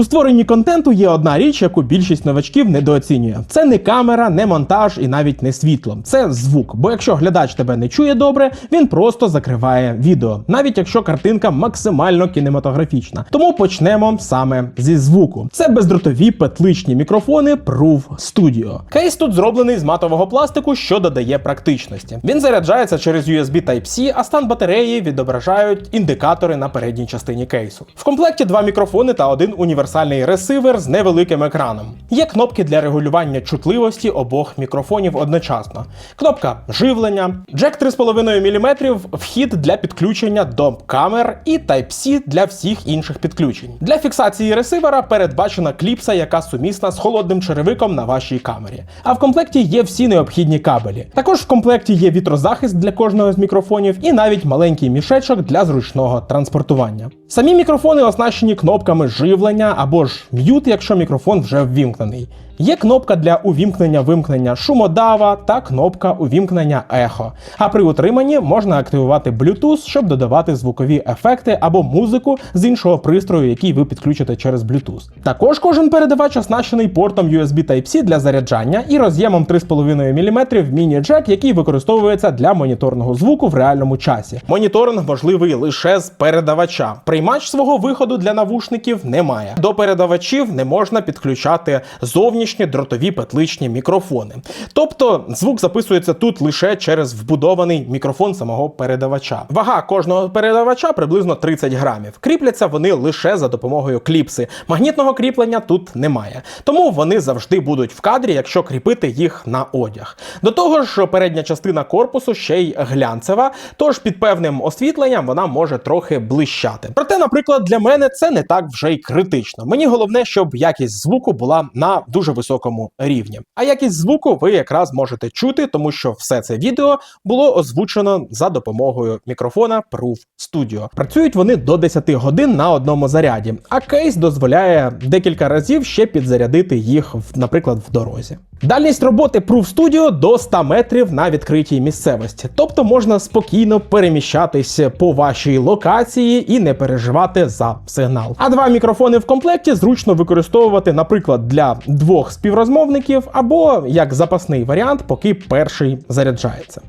У створенні контенту є одна річ, яку більшість новачків недооцінює. Це не камера, не монтаж і навіть не світло. Це звук. Бо якщо глядач тебе не чує добре, він просто закриває відео, навіть якщо картинка максимально кінематографічна. Тому почнемо саме зі звуку. Це бездротові петличні мікрофони Proof Studio. Кейс тут зроблений з матового пластику, що додає практичності. Він заряджається через USB Type-C, а стан батареї відображають індикатори на передній частині кейсу. В комплекті два мікрофони та один універсальний ресивер з невеликим екраном. Є кнопки для регулювання чутливості обох мікрофонів одночасно. Кнопка живлення, джек 3,5 мм, вхід для підключення до камер і Type-C для всіх інших підключень. Для фіксації ресивера передбачена кліпса, яка сумісна з холодним черевиком на вашій камері. А в комплекті є всі необхідні кабелі. Також в комплекті є вітрозахист для кожного з мікрофонів і навіть маленький мішечок для зручного транспортування. Самі мікрофони оснащені кнопками живлення або ж м'ют, якщо мікрофон вже ввімкнений. Є кнопка для увімкнення вимкнення шумодава та кнопка увімкнення ехо. А при утриманні можна активувати Bluetooth, щоб додавати звукові ефекти або музику з іншого пристрою, який ви підключите через Bluetooth. Також кожен передавач оснащений портом USB Type-C для заряджання і роз'ємом 3,5 мм міні-джек, який використовується для моніторного звуку в реальному часі. Моніторинг можливий лише з передавача. Приймач свого виходу для навушників немає. До передавачів не можна підключати зовнішні дротові петличні мікрофони. Тобто звук записується тут лише через вбудований мікрофон самого передавача. Вага кожного передавача приблизно 30 грамів. Кріпляться вони лише за допомогою кліпси. Магнітного кріплення тут немає. Тому вони завжди будуть в кадрі, якщо кріпити їх на одяг. До того ж, передня частина корпусу ще й глянцева, тож під певним освітленням вона може трохи блищати. Проте, наприклад, для мене це не так вже й критично. Мені головне, щоб якість звуку була на дуже високому рівні. А якість звуку ви якраз можете чути, тому що все це відео було озвучено за допомогою мікрофона Proof Studio. Працюють вони до 10 годин на одному заряді, а кейс дозволяє декілька разів ще підзарядити їх, наприклад, в дорозі. Дальність роботи Proof Studio до 100 метрів на відкритій місцевості, тобто можна спокійно переміщатись по вашій локації і не переживати за сигнал. А два мікрофони в комплекті зручно використовувати, наприклад, для двох співрозмовників або як запасний варіант, поки перший заряджається.